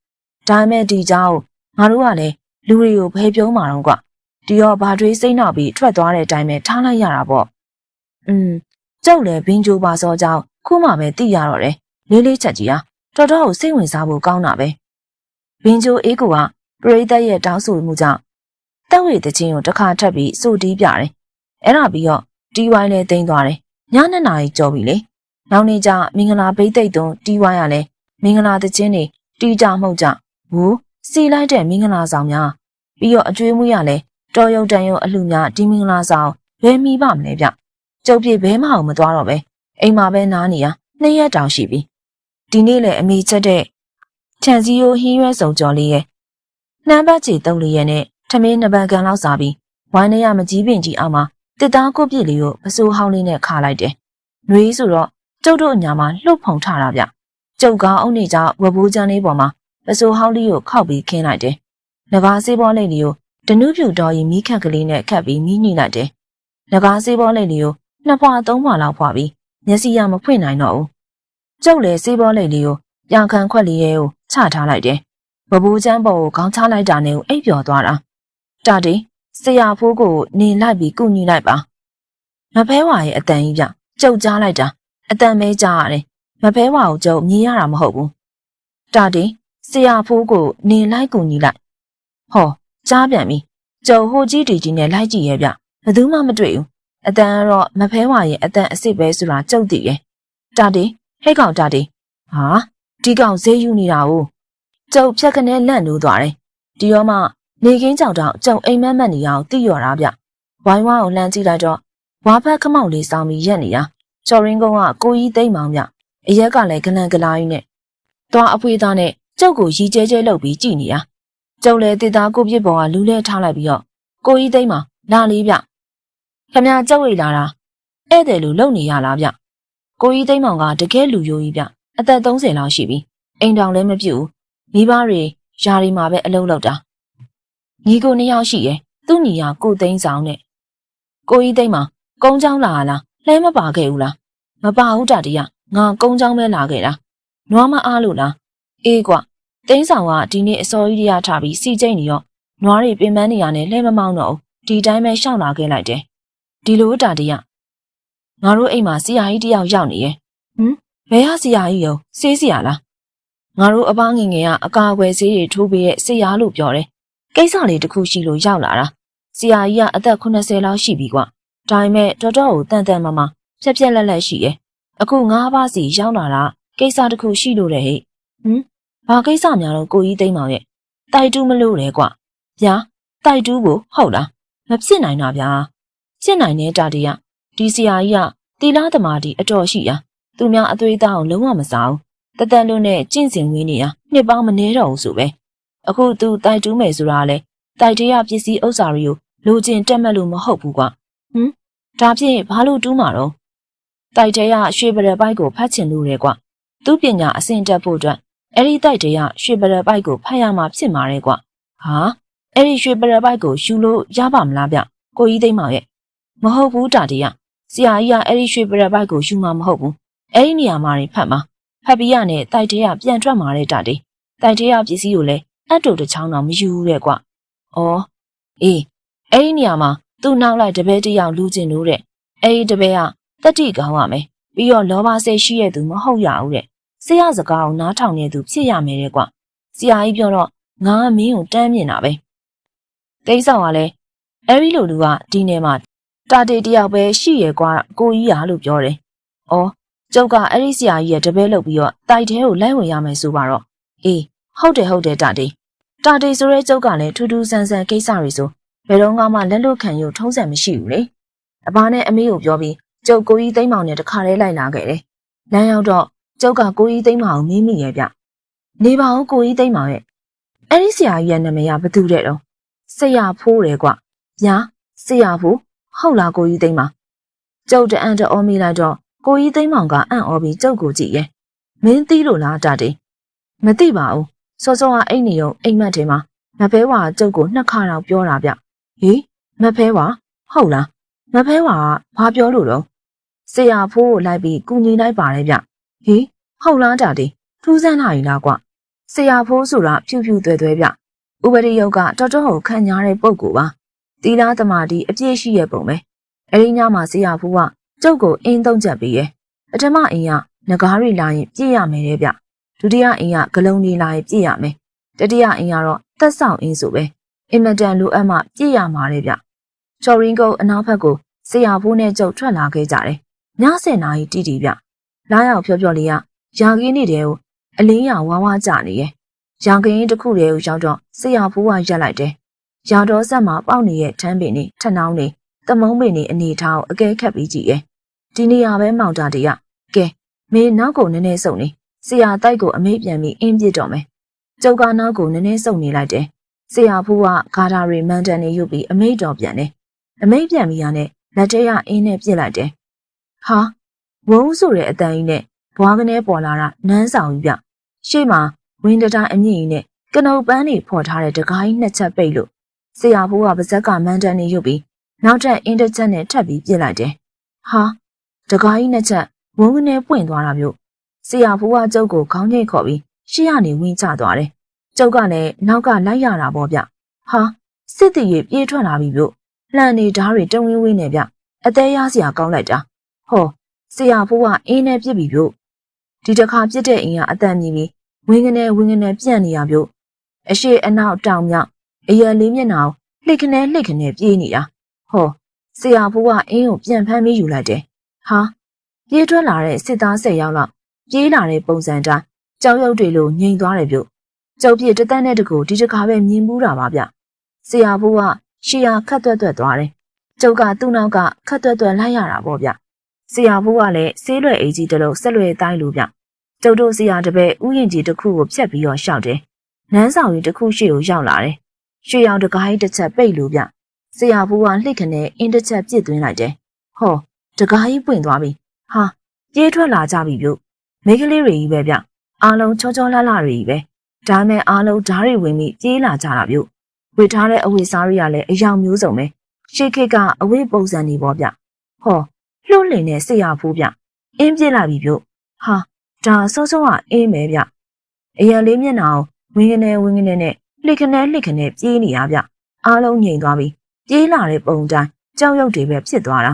ဒါပေမဲ့ဒီเจ้าငါတို့ကလည်းလူတွေကိုဖယ်ပြုံးမှာတော့ကွာဒီတော့ဘာတွေစိတ်နောက်ပြီးထွက်သွားတဲ့အတိုင်းပဲထားလိုက်ရတာပေါ့อืม ကြောက်လဲဘင်းကျိုးပါစောကြောင့်ခုမှပဲသိရတော့တယ်လေးလေးချက်ကြီးဟာတော်တော်ကိုစိတ်ဝင်စားဖို့ကောင်းတာပဲဘင်းကျိုးအေးကူကပရိသတ်ရဲ့တောင်းဆိုမှုကြောင့်တက်ဝေတခြင်းကိုတစ်ခါထပ်ပြီးစိုတီးပြတယ်အဲ့ဒါပြီးတော့တီးဝိုင်းလဲတင်းသွားတယ်ညနှစ်နာရီကျော်ပြီလေနောက်နေ့ကျမင်္ဂလာဘိတ်သိက်သွန်းတီးဝိုင်းရလဲမင်္ဂလာတခြင်းတွေတီးကြမှုကြဝူစီလိုက်တဲ့မင်္ဂလာဆောင်များပြီးတော့အကျွေးမွေးရလဲတော်ရုံတန်ရုံအလှများဒီမင်္ဂလာဆောင်လွယ်မီပါမလဲဗျ ကျုပ်ပြေဘဲမအောင်မသွားတော့ပဲအိမ်မှာပဲနားနေရနှစ်ရက်တောင်ရှိပြီဒီနေ့လည်းအမိချက်တဲ့ခြံစည်းရိုးဟင်းရွက်စုံကြော်လေးရဲ့နှမ်းပတ်ချီတုပ်လေးရဲ့နဲ့ထမင်းနှစ်ပန်ကန်လောက်စားပြီးဝိုင်းနေရမကြီးပင်ကြီးအောင်မှာတစ်သားကိုပြစ်လေးကိုပစိုးဟောင်းလေးနဲ့ခါလိုက်တယ်။နှွေးဆိုတော့ကျုပ်တို့အညာမှာလှုပ်ဖုံထတာဗျကျုပ်ကအုံနေကြဝဘိုးချမ်းလေးပေါ်မှာပစိုးဟောင်းလေးကိုခောက်ပြီးခင်းလိုက်တယ်။ငကားစေးဘောလေးလေးကိုတနုပြူတော်ရင်မိခက်ကလေးနဲ့ခတ်ပြီးမိညှိလိုက်တယ်။ငကားစေးဘောလေးလေးကို နှစ်ဖွာသုံးဖွာလောက်ဖွာပြီးမျက်စိရမဖွင့်နိုင်တော့ဘူး။ကျုပ်လည်းစေးဘောလေးလေးကိုပြန်ခံခွက်လေးရဲ့ကိုချထားလိုက်တယ်။ဝဘိုးချမ်းပေါ်ကိုခေါင်းချလိုက်တာနဲ့အိပ်ပျော်သွားတာ။တာတီဆရာဖိုးကိုနေလိုက်ပြီးကုညီလိုက်ပါ။မဖဲဝါရဲ့အတန်ကြီးပြကျုပ်ကြားလိုက်တာအတန်မဲကြားရတယ်။မဖဲဝါကိုကျုပ်မြင်ရတာမဟုတ်ဘူး။တာတီဆရာဖိုးကိုနေလိုက်ကူညီလိုက်။ဟောကြားပြန်ပြီ။ကျုပ်ဟိုကြီးတီကြီးနဲ့လိုက်ကြည့်ရဲ့ဗျ။ဘယ်သူမှမတွေ့ဘူး။ အတန်ကတော့မဖဲဝါရဲ့အတန်အစ်စ်ပဲဆိုတာကျုပ်သိရဲ့။တာတီဟဲ့ကောင်တာတီဟာဒီကောင်ဈေးယူနေတာ哦။ကျုပ်ဖြက်ခနဲ့လန့်လို့သွားတယ်။ဒီတော့မှနေကင်းကြောင်တောင်ကျုံအိမ်မက်မက်နေအောင်တိရော်တာဗျ။ဝိုင်းဝါကိုလှမ်းကြည့်လိုက်တော့ဝါဖက်ခမောက်လေးစောင်းပြီးရက်နေတာ။ချော်ရင်းကုန်းကကိုကြီးသိမ့်မောင်ဗျ။အရက်ကလည်းဂလန်ဂလာကြီးနဲ့သွားအဖွေးသားနဲ့ကျုပ်ကိုရီကျဲကျဲလှုပ်ပြီးကြည်နေတာ။ကျုပ်လည်းတစ်သားကိုပြစ်ပေါ်ကလူးလဲထားလိုက်ပြီးတော့ကိုကြီးသိမ့်မောင်လာလေးဗျ။ ခမကျုပ်ရိတ်လာတာဧည့်သည်လူလုံနေရလားဗျ။ကိုကြီးသိမ့်မောင်ကတကယ်လူယိုကြီးဗျ။အသက်30လောက်ရှိပြီ။အိမ်တောင်လည်းမပြုတ်ဘူး။မိဘတွေယာရီမှာပဲအလုပ်လုပ်တာ။ညီကိုနှစ်ယောက်ရှိရဲ့။သူ့ညီကကိုသိန်းဆောင်နဲ့ကိုကြီးသိမ့်မောင်ကုန်းချောင်းလာလားလှဲမပါခဲ့ဘူးလားမပါဘူးတာတရငါကုန်းချောင်းပဲလာခဲ့တာနွားမအားလို့လားအေးကွတိန်းဆောင်ကဒီနေ့အစောကြီးရထားပြီးစီကျိတ်နေရောနွားတွေပင်ပန်းနေရနဲ့လှဲမမောင်းတော့ဘူးဒီတိုင်းပဲရှောက်လာခဲ့လိုက်တယ် ဒီလိုတာတရငါတို့အိမ်မှာဆရာကြီးတယောက်ရောက်နေရဲ့ဟမ်ဘယ်ဟာဆရာကြီးရောစေးဆရာလားငါတို့အပားငင်ငယ်ကအကာအကွယ်ဆေးတွေထိုးပေးတဲ့ဆရာလို့ပြောတယ်ကိစ္စလေးတစ်ခုရှိလို့ရောက်လာတာဆရာကြီးကအသက်80လောက်ရှိပြီကွဒါပေမဲ့တော်တော်ကိုတန်တန်မာမာဖြက်ဖြက်လက်လက်ရှိရဲ့အခုငါးပါးစီရောက်လာတာကိစ္စတစ်ခုရှိလို့တဲ့ဟဲ့ဟမ်ဘာကိစ္စများတော့ကိုကြီးသိမ့်မောင်ရဲ့တိုက်တူးမလို့လေကွာဗျာတိုက်တူးကိုဟုတ်လားမဖြစ်နိုင်တာဗျာ ဖြစ်နိုင်တဲ့တာတရဒီဆရာကြီးကတီလားသမားတီအတော်ရှိရာသူများအသွေးသားကိုလုံးဝမစားဘူးတတန်လို့နဲ့ကျင့်စဉ်ဝင်းနေရနှစ်ပေါင်းမနေတော့ဘူးဆိုပဲအခုသူတိုက်တူးမယ်ဆိုတာလဲတိုက်တရပစ္စည်းဥစ္စာတွေကိုလိုချင်တက်မှတ်လို့မဟုတ်ဘူးကွာဟမ်ဒါဖြင့်ဘာလို့တူးမှာတော့တိုက်တဲရရွှေပရပိုက်ကိုဖတ်ချင်လို့ရဲကွာသူ့ပညာအဆင့်တက်ဖို့အတွက်အဲ့ဒီတိုက်တဲရရွှေပရပိုက်ကိုဖတ်ရမှာဖြစ်မှာရဲကွာဟာအဲ့ဒီရွှေပရပိုက်ကိုယူလို့ရပါမလားဗျကိုကြီးသိမ့်မောင်ရဲ့ မဟုတ်ဘူးတာတရဆရာကြီးကအဲ့ဒီရွှေပရပိုက်ကိုယူမှာမဟုတ်ဘူးအဲ့ဒီနေရာမှာနေဖတ်မှာဖတ်ပြီးရနဲ့တိုက်တဲရပြန်ထွက်มาတဲ့တာတေတိုက်တဲရပစ္စည်းကိုလည်းအတ်တူတစ်ချောင်းတော့မယူဘူးတဲ့ကွာဩအေးအဲ့ဒီနေရာမှာသူ့နောက်လိုက်တပည့်တယောက်လူကျင်လို့တဲ့အဲ့ဒီတပည့်ကတတိကောင်းရမယ်ပြီးတော့လောဘစိတ်ရှိရသူမဟုတ်ရဘူးတဲ့ဆရာစကားကိုနားထောင်နေသူဖြစ်ရမယ်တဲ့ကွာဆရာကြီးပြောတော့ငါမင်းကိုတန်းမြင်တာပဲတိတ်ဆောင်ကလည်းအဲ့ဒီလိုလူကဒီနယ်မှာ တာတေတယောက်ပဲရှိရကွာကိုကြီးရလို့ပြောတယ်။အော်ကျုပ်ကအဲ့ဒီဆရာကြီးရဲ့တပည့်လုပ်ပြီးတော့တိုက်ထဲကိုလိုက်ဝင်ရမယ်ဆိုပါတော့အေးဟုတ်တယ်ဟုတ်တယ်တာတေတာတေဆိုရဲကျုပ်ကလည်းထူးထူးဆန်းဆန်းကိစ္စတွေဆိုဘယ်တော့မှလက်လွတ်ခံရုံထုံးစံမရှိဘူးလေအဘနဲ့အမေကိုပြောပြီးကျုပ်ကိုကြီးသိမ်းမောင်နဲ့တခါတည်းလိုက်လာခဲ့တယ်လမ်းရောက်တော့ကျုပ်ကကိုကြီးသိမ်းမောင်ကိုမင်းမိရဲ့ဗျနေပါဦးကိုကြီးသိမ်းမောင်ရဲ့အဲ့ဒီဆရာကြီးရဲ့နာမည်ကဘသူတဲ့တော့ဆရာဖိုးတယ်ကွညာဆရာဖိုး ဟုတ်လားကိုကြီးသိမ်းမောင်ကျုပ်တအံ့တော်မိလိုက်တော့ကိုကြီးသိမ်းမောင်ကအံ့ဩပြီးကျုပ်ကိုကြည့်ရဲ့မင်းသိလို့လားတာတေမသိပါဘူးစောစောကအိတ်နေုံအိမ်မက်ထဲမှာမဖဲဝါကျုပ်ကိုနှစ်ခါတော့ပြောတာဗျဟေးမဖဲဝါဟုတ်လားမဖဲဝါကဘာပြောလို့တော့ဆရာဖိုးကိုလိုက်ပြီးကူညီလိုက်ပါတယ်ဗျဟေးဟုတ်လားတာတေထူးဆန်းလာပြီလားကွဆရာဖိုးဆိုတာဖြူဖြူသွဲသွဲဗျဥပဒေယုတ်ကတော်တော်ကိုခံညားတဲ့ပုံကိုပါ တီလားသမားဒီအပြည့်ရှိရဲ့ပုံပဲအဲ့ဒီညမှာဆရာဖိုးကကျုပ်ကိုအင်းသုံးချက်ပေးရဲ့ပထမအင်းကငကားရီလာရင်ပြည့်ရမယ်တဲ့ဗျဒုတိယအင်းကဂလုံးလေးလာရင်ပြည့်ရမယ်တတိယအင်းကတော့သက်ဆောင်အင်းဆိုပဲအင်မတန်လိုအပ်မှပြည့်ရမှာတဲ့ဗျချော်ရင်ကုတ်အနောက်ဘက်ကိုဆရာဖိုးနဲ့ကျုပ်ထွက်လာခဲ့ကြတယ်ည7နာရီတိတိဗျလာရောက်ဖြောဖြောလေးကရာခင်းနေတဲ့ကိုအလင်းရဝါဝါကြနေရဲ့ရာခင်းတစ်ခုတည်းကိုရောက်တော့ဆရာဖိုးကရက်လိုက်တယ် ရာတော်ဆက်မှာပေါက်နေတဲ့ထမ်းပင်နေထနှောင်းနေတမုံပင်နေအနေထားကိုအကဲခတ်ပြီးကြည့်ရဲ့ဒီနေရာပဲမောင်တာတရကဲမင်းနောက်ကိုနည်းနည်းစုံနေဆရာတိုက်ကိုအမေးပြန်ပြီးအင်းပြစ်တော့မယ်ကျုပ်ကနောက်ကိုနည်းနည်းစုံနေလိုက်တယ်ဆရာဖိုးကဂါတာရီမန်တန်နေယူပြီးအမိတ်တော်ပြန်တယ်အမိတ်ပြန်ပြီးရနဲ့လက်ထဲကအင်းနဲ့ပြစ်လိုက်တယ်ဟာဝုန်းဆိုတဲ့အတန်ကြီးနဲ့ဘွားကနေပေါ်လာတာနန်းဆောင်ကြီးဗျရှေ့မှာဝင်းတတိုင်းအမြင့်ကြီးနဲ့ကနုတ်ပန်းတွေဖော်ထားတဲ့တကားကြီးနှစ်ချက်ပိတ်လို့ ဆရာဖိုးကပါဇက်ကမန်းတန်းနေရုပ်ပြီးနောက်ထပ်အင်းတစ်ချက်နဲ့ထပ်ပြီးပြစ်လိုက်တယ်ဟာတကားကြီးနှစ်ချက်ဝုန်းကနေပွင့်သွားတာမျိုးဆရာဖိုးကကျုပ်ကိုခေါင်းငိတ်ခေါ်ပြီးရှေ့ကနေဝင်းချသွားတယ်ကျုပ်ကလည်းနောက်ကလိုက်ရတာပေါ့ဗျဟာစစ်တီရေပြေးထွက်လာပြီဗျလှန်နေဓားတွေတဝင်းဝင်းနေဗျအသေးရစရာကောင်းလိုက်တာဟောဆရာဖိုးကအင်းနဲ့ပြစ်ပြီဗျဒီတစ်ခါပြစ်တဲ့အင်းကအတန်မြည်ပြီးဝင်းကနေဝင်းကနေပြန့်နေရဗျအရှိအနောက်တောင်မြောက် အရလေးမျက်နှာလှိတ်ခနဲလှိတ်ခနဲပြေးနေတာဟောဆရာဖိုးကအင်းကိုပြန်ဖမ်းပြီးယူလိုက်တယ်ဟာပြေးထွက်လာတဲ့စစ်သား၁၀ယောက်လောက်ပြေးလာတဲ့ပုံစံတိုင်းကြောက်ရွံ့တွေလိုငြိမ်သွားတယ်ဗျကျုပ်ပြစ်တသက်နဲ့တကူဒီတစ်ခါပဲမြင်ဘူးတာပါဗျဆရာဖိုးကရှီယာခတ်သွက်သွက်သွားတယ်ကျုပ်ကသူ့နောက်ကခတ်သွက်သွက်လိုက်ရတာပေါ့ဗျဆရာဖိုးကလည်းဆေးလွယ်အေးကြီးတစ်လုံးဆက်လွယ်တိုင်းလိုဗျကျုပ်တို့ဆရာတပည့်ဥယျင်ကြီးတစ်ခုကိုဖြတ်ပြီးတော့ရှောက်တယ်နန်းဆောင်ကြီးတစ်ခုရှိကိုရောက်လာတယ် ရွှေရောင်တကားကြီးတစ်ချက်ပိတ်လို့ဗျဆရာဖိုးကလှိတ်ခနဲ့အင်းတစ်ချက်ပြစ်သွင်းလိုက်တယ်ဟောတကားကြီးပွင့်သွားပြီဟာပြေးထွက်လာကြပြီဗျမိန်းကလေးတွေကြီးပဲဗျအားလုံးချောချောလှလှတွေကြီးပဲဒါမဲ့အားလုံးဓားတွေဝင်ပြီးပြေးလာကြတာဗျဝေထားတဲ့အဝတ်စားတွေကလည်းအယောင်မျိုးစုံပဲရှေးခေတ်ကအဝတ်ပုံစံတွေပေါ့ဗျဟောလှုပ်လင်တဲ့ဆရာဖိုးဗျအင်းပြစ်လာပြီဗျဟာဒါစိုးစိုးကအင်းမဲဗျအရန်လေးမျက်နှာကိုဝင်းကနေဝင်းကနေနဲ့ လှိခနဲလှိခနဲပြေးနေရဗျအားလုံးငြိမ်သွားပြီပြေးလာတဲ့ပုံတိုင်းကြောက်ရွံ့တွေပဲဖြစ်သွားတာ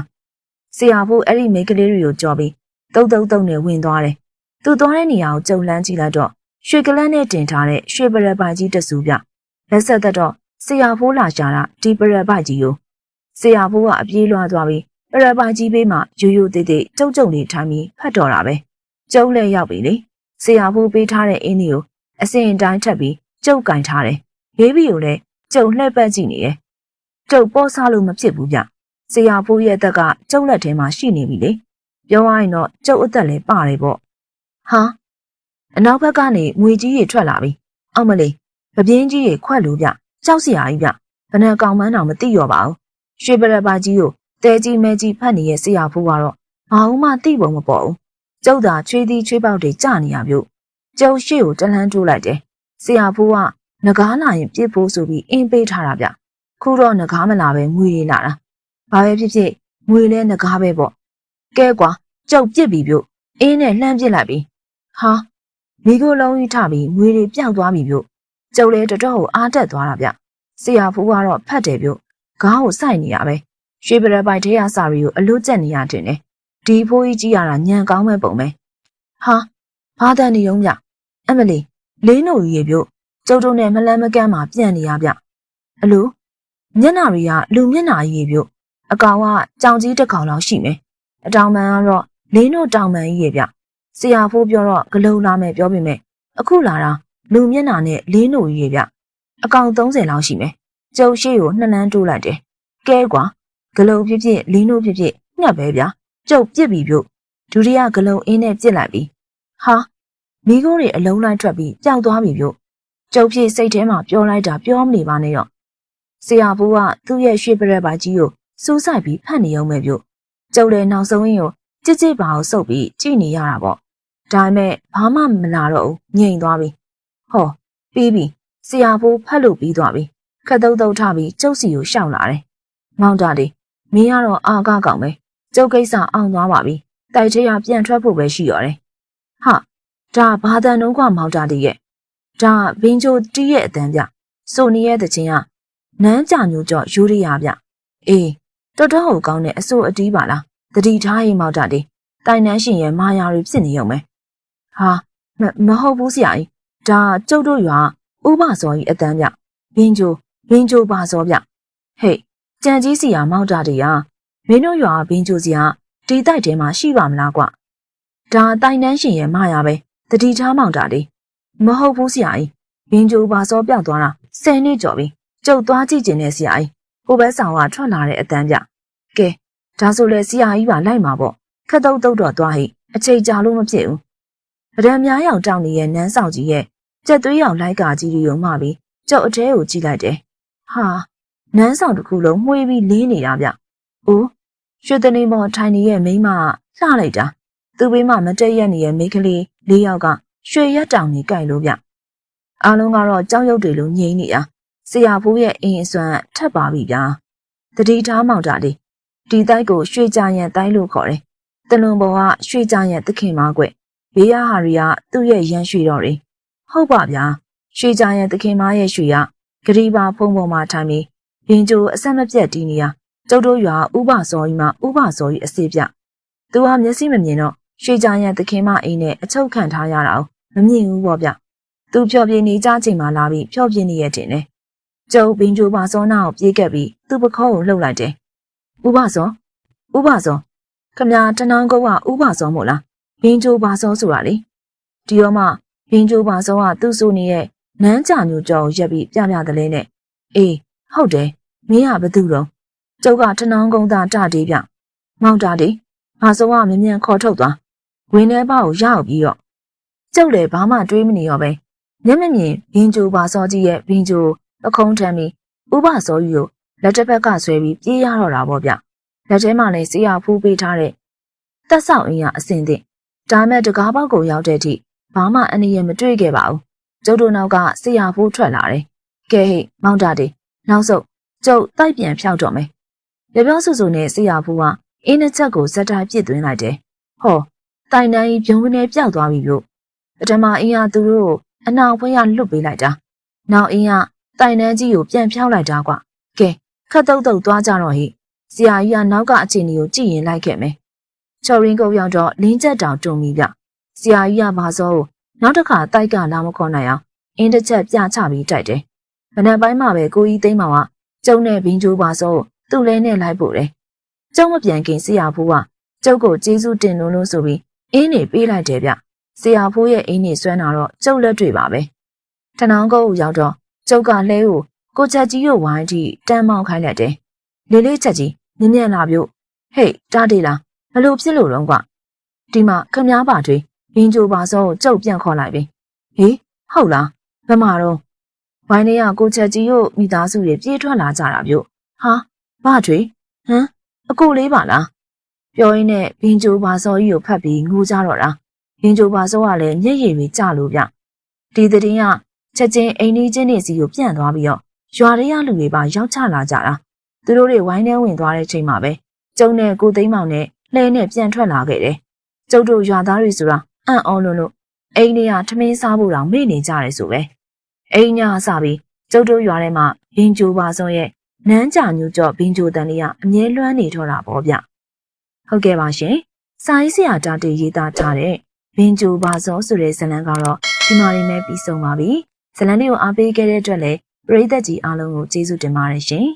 ဆရာဖိုးအဲ့ဒီမိန်းကလေးတွေကိုကြော်ပြီးတုတ်တုတ်တုတ်နဲ့ဝင်သွားတယ်သူသွားတဲ့နေရာကိုကြုံလန်းကြည့်လိုက်တော့ရွှေကလန်းနဲ့တင်ထားတဲ့ရွှေပရပိုင်ကြီးတဆူပြလက်ဆက်သက်တော့ဆရာဖိုးလာရှာတာဒီပရပိုင်ကြီးကိုဆရာဖိုးကအပြေးလွှားသွားပြီးပရပိုင်ကြီးဘေးမှာရိုးရိုးသေးသေးကြုံကြုံလေးထိုင်ပြီးဖတ်တော်တာပဲကျုံးလဲရောက်ပြီလေဆရာဖိုးပေးထားတဲ့အင်းကြီးကိုအစင်တိုင်းထပ်ပြီး ကျုပ်ကင်ထားတယ်ဘေးဘီကိုလည်းကျုံလှည့်ပတ်ကြည့်နေတယ်ကျုပ်ပေါ်စားလို့မဖြစ်ဘူးဗျဆရာဖိုးရဲ့အသက်ကကျုံလက်ထဲမှာရှိနေပြီလေပြောရရင်တော့ကျုပ်အသက်လည်းပါတယ်ပေါ့ဟာအနောက်ဘက်ကနေငွေကြီးတွေထွက်လာပြီအောက်မလေးပပြင်းကြီးတွေခွက်လို့ဗျကြောက်စရာကြီးဗျဘယ်နှကောင်မန်းတောင်မသိရောပါဘူးရွှေပရပါကြီးကိုတဲကြီးမဲကြီးဖတ်နေရဲ့ဆရာဖိုးကတော့ဘာမှသိပုံမပေါ်ဘူးကျုပ်သာချွေးသီးချွေးပေါက်တွေကြနေရပြုတ်ကျုပ်ရှေ့ကိုတလန်းထိုးလိုက်တယ် ဆရာဖိုးကငကားလာရင်ပြစ်ဖို့ဆိုပြီးအင်းပေးထားတာဗျခုတော့ငကားမလာပဲငွေတွေလာတာဘာပဲဖြစ်ဖြစ်ငွေလဲငကားပဲပေါ့ကဲကွာကျုပ်ပြစ်ပြီပြုတ်အင်းနဲ့လှမ်းပြစ်လိုက်ပြီဟာမိကိုလုံးကြီးထပြီးငွေတွေပြောက်သွားပြီပြုတ်ကျုပ်လဲတတော်ကိုအားတက်သွားတာဗျဆရာဖိုးကတော့ဖတ်တယ်ပြုတ်ခေါင်းကိုစိုက်နေရပဲရွှေပရပိုက်ထဲရစာရီကိုအလွတ်ကျက်နေရတင်တယ်ဒီဖိုးကြီးကြည့်ရတာညံကောင်းမဲ့ပုံပဲဟာဘာတန်နေုံဗျအမလီ လေးနိုကြီးရေပြုတ်ကျုပ်တို့နဲ့မလန်းမကန်းမှာပြန်နေရဗျအလိုမျက်နာတွေကလူမျက်နာကြီးရေပြုတ်အကောင်ကကြောင်ကြီးတစ်ကောင်လောက်ရှိမယ်အတောင်ပန်ကတော့လေးနိုတောင်ပန်ကြီးရေဗျဆရာဖိုးပြောတော့ဂလုံလာမယ်ပြောပေမဲ့အခုလာတာလူမျက်နာနဲ့လေးနိုကြီးရေဗျအကောင်30လောက်ရှိမယ်ကျုပ်ရှိကိုနှစ်နန်းတိုးလိုက်တယ်ကဲကွာဂလုံဖြစ်ဖြစ်လင်းနို့ဖြစ်ဖြစ်ညက်ပဲဗျာကျုပ်ပြစ်ပြီပြုတ်ဒုတိယဂလုံအင်းနဲ့ပြစ်လိုက်ပြီဟာ မိခိုးတွေအလုံးလိုက်ထွက်ပြီးပျောက်သွားပြီပြုတ်ကျုပ်ဖြစ်စိတ်ထဲမှာပြောလိုက်တာပြောမနေပါနဲ့တော့ဆရာဘိုးကသူ့ရဲ့ရွှေပရက်ပါကြီးကိုစူးစိုက်ပြီးဖတ်နေအောင်ပဲပြုတ်ကျုပ်လည်းနောက်ဆုံးရင်းကိုကြစ်ကြစ်ပါအောင်စုပ်ပြီးကြည့်နေရတာပေါ့ဒါပေမဲ့ဘာမှမလာတော့ဘူးငြိမ်သွားပြီဟောပြီးပြီဆရာဘိုးဖတ်လို့ပြီးသွားပြီခက်တုတ်တုတ်ထပြီးကျုပ်စီကိုရှောက်လာတယ်မောင်တာလေးမင်းကတော့အာကကောင်ပဲကျုပ်ကိစ္စအောင်သွားပါပြီတိုက်ချေရပြန်ထွက်ဖို့ပဲရှိရတယ်ဟာ ဒါဘာတန်တုံးကမောင်တာလေးရဲ့ဒါဘင်းချိုတီးရဲ့အတန်းပြဆိုနီရဲ့တခြင်းကနန်းကြညိုကြော့ယူရီယာဗျအေးတော်တော်ဟုတ်ကောင်းတဲ့အစိုးအတီးပါလားတတိထားရင်မောင်တာလေးတိုင်နှန်းရှင်ရဲ့မာယာတွေဖြစ်နေရုံပဲဟာမဟုတ်ဘူးဆရာကြီးဒါကျုပ်တို့ရွာဥပစောကြီးအတန်းပြဘင်းချိုဘင်းချိုပါစောဗျဟေ့ကြံကြီးစီယာမောက်တာတွေဟာမင်းတို့ရွာဘင်းချိုစီယာဒီတိုက်ထဲမှာရှိပါမလားကွဒါတိုင်နှန်းရှင်ရဲ့မရပဲ တတိထားမောက်တာတွေမဟုတ်ဘူးဆရာကြီးဘင်းချိုပါစောပြောက်သွားတာဆယ်နှစ်ကျော်ပြီကျုပ်သွားကြည့်ကျင်တဲ့ဆရာကြီးဟိုဘက်ဆောင်ကထွက်လာတဲ့အတန်းပြကဲဒါဆိုလေဆရာကြီးပါလိုက်မှာပေါ့ခက်တုတ်တုတ်တော့သွားဟိအချိန်ကြာလို့မဖြစ်ဘူးဗဒံများရောက်တောင်းနေတဲ့နန်းဆောင်ကြီးရဲ့ကြက်သွေးရောင်လိုက်ကကြီးတွေကိုမှပြီးကျုပ်အထဲကိုကြည့်လိုက်တယ်ဟာနန်းဆောင်တစ်ခုလုံးမှွေးပြီးလင်းနေတာဗျ။အိုးရွှေတနေမော်ထိုင်နေရဲ့မိန်းမလှလိုက်တာသူ့ဘေးမှာမတက်ရက်နေတဲ့မိန်းကလေး လေးယောက်ကရွှေရက်တောင်ကြီးကြိုက်လို့ဗျအားလုံးကတော့ကြောက်ရွံ့တွေလိုငြိမ့်နေတာဆရာဖိုးရဲ့အင်းအစွမ်းထပ်ပါပြီဗျာတတိထားမောင်တာလေးဒီတိုက်ကိုရွှေကြရန်တိုက်လို့ခေါ်တယ်တလွန်ပေါ်ကရွှေကြရန်သခင်မကွဘေးရဟာရီကသူ့ရဲ့ရန်ရွှေတော်တွေဟုတ်ပါဗျာရွှေကြရန်သခင်မရဲ့ရွှေကဂရီပါဖုံပေါ်မှာထိုင်ပြီးဘင်ဂျိုအဆက်မပြတ်တီးနေရကျုပ်တို့ရွာဥပစောကြီးမှာဥပစောကြီးအစ်စ်ပြသူဟာမျက်စိမမြင်တော့ ရွှေကြရန်သခင်မအိမ်နဲ့အချုပ်ခံထားရတာအောင်မမြင်ဘူးပေါ့ဗျ။သူဖြောပြနေကြချိန်မှလာပြီးဖြောပြနေရတဲ့နဲ့။ကျုပ်ဘင်းဂျိုပါစောနာကိုပြေးကပ်ပြီးသူ့ပခေါကိုလှုပ်လိုက်တယ်။ဥပစောဥပစောခမညာတနန်းကုတ်ကဥပစောမို့လား။ဘင်းဂျိုပါစောဆိုတာလေ။ဒီရောမှဘင်းဂျိုပါစောကသူ့ဆိုနေတဲ့နန်းကြမျိုးကြောင်ရက်ပြီးပြပြတလဲနဲ့အေးဟုတ်တယ်မင်းကဘသူတော့ကျုပ်ကတနောင်းကုန်းသားတတေးပြမောင်တာတေးဘာစောကမမြန်ခေါ်ထုတ်သွား ဝင်းထဲပေါက်ကိုရောက်ပြီးတော့ကျုပ်လည်းဘာမှတွေးမနေရောပဲမျက်မမြင်ဘင်ဂျိုပါစောကြီးရဲ့ဘင်ဂျိုပခုံးထမ်းပြီးဥပစောကြီးကိုလက်တစ်ဖက်ကဆွဲပြီးပြေးရတော့တာပေါ့ဗျလက်ထဲမှာလည်းဆေးရဖူးပေးထားတဲ့တက်ဆောက်အင်းရအစင်သင့်ဒါမဲ့တကားပေါက်ကိုရောက်တဲ့အထိဘာမှအနည်းရမတွေ့ခဲ့ပါဘူးကျုပ်တို့နောက်ကဆေးရဖူးထွက်လာတယ်ကဲဟိတ်မောင်တာတေနောက်ဆုံးကျုပ်တိုက်ပြန်ဖြောက်တော့မယ်ရပြောဆူဆူနဲ့ဆေးရဖူးကအင်းတစ်ချက်ကိုဇက်တိုင်းပြစ်သွင်းလိုက်တယ်ဟော တိုင်တန်းကြီးပြုံးကနေပျောက်သွားပြီလို့ပထမအင်းကသူတို့ကိုအနောက်ဘက်ကလွတ်ပေးလိုက်တာနောက်အင်းကတိုင်တန်းကြီးကိုပြန်ဖြောက်လိုက်တာကွကဲခတ်တုတ်တုတ်သွားကြတော့ဟိဆရာကြီးကနောက်ကအချိန်ကြီးကိုကြည့်ရင်လိုက်ခဲ့မယ်ချော်ရင်ကုတ်ရောက်တော့လင်းချက်တောင်တုံပြီးပြဆရာကြီးကဘာစောကိုနောက်တစ်ခါတိုက်ကလာမခေါ်နိုင်အောင်အင်းတစ်ချက်ပြချပြီးတိုက်တယ်မနက်ပိုင်းမှာပဲကိုကြီးသိမ်းမောင်ကကျုံနဲ့ဘင်းကျိုးပါစောကိုသူ့လဲနဲ့လိုက်ပို့တယ်ကျုံမပြန်ခင်ဆရာဖိုးကကျုပ်ကိုကျေးဇူးတင်လို့လို့ဆိုပြီး အင်းနေပေးလိုက်တယ်ဗျဆရာဖိုးရဲ့အင်းနေဆွမ်းတာတော့ကျုပ်လက်တွေပါပဲထနောင်းကုန်းကိုရောက်တော့ကျုပ်ကလှဲကိုကိုချက်ကြီးကိုဝိုင်းထိတန်းမောင်းခိုင်းလိုက်တယ်လေးလေးချက်ကြီးမြင်မြင်လာပြုတ်ဟေးတားတေးလားဘလို့ဖြစ်လို့တော့ကွဒီမှာခမားပါတွေဘင်းကြိုပါစောကိုကျုပ်ပြန်ခေါ်လိုက်ပြီဟေးဟုတ်လားဘယ်မှာတော့ဝိုင်းလေးကကိုချက်ကြီးကိုမိသားစုတွေပြေးထွက်လာကြတာပြုတ်ဟာဘာတွေဟမ်အကိုလေးပါလား ပြောရင်းနဲ့ဘင်းကြိုပါစောကြီးကိုဖတ်ပြီးငိုကြတော့တာဘင်းကြိုပါစောကလည်းမျက်ရည်တွေကျလို့ဗျဒီတည်င်းကချက်ချင်းအိမ်ကြီးချင်းနေစီကိုပြန့်သွားပြီးတော့ရွာတွေကလူတွေပါရောက်ချလာကြတာသူတို့တွေဝိုင်းထဲဝင်သွားတဲ့ချိန်မှာပဲကျုံနဲ့ကိုသိန်းမောင်နဲ့လှဲနဲ့ပြန်ထွက်လာခဲ့တယ်ကျုပ်တို့ရွာသားတွေဆိုတာအံ့ဩလွန်းလို့အိမ်တွေကထမင်းစားဖို့တောင်မေ့နေကြတယ်ဆိုပဲအိမ်ညာစပြီးကျုပ်တို့ရွာထဲမှာဘင်းကြိုပါစောရဲ့နန်းကြညူကြော့ဘင်းကြိုတန်လေးကအမြဲလွှမ်းနေထောတာပေါ့ဗျ ဟုတ်ကဲ့ပါရှင်စာရေးဆရာတာတေရေးသားထားတဲ့ဘင်းကြိုပါစောဆိုတဲ့ဇာတ်လမ်းကတော့ဒီမှာနေပြီးဆုံးပါပြီဇာတ်လမ်းလေးကိုအားပေးခဲ့တဲ့အတွက်လည်းပရိသတ်ကြီးအားလုံးကိုကျေးဇူးတင်ပါတယ်ရှင်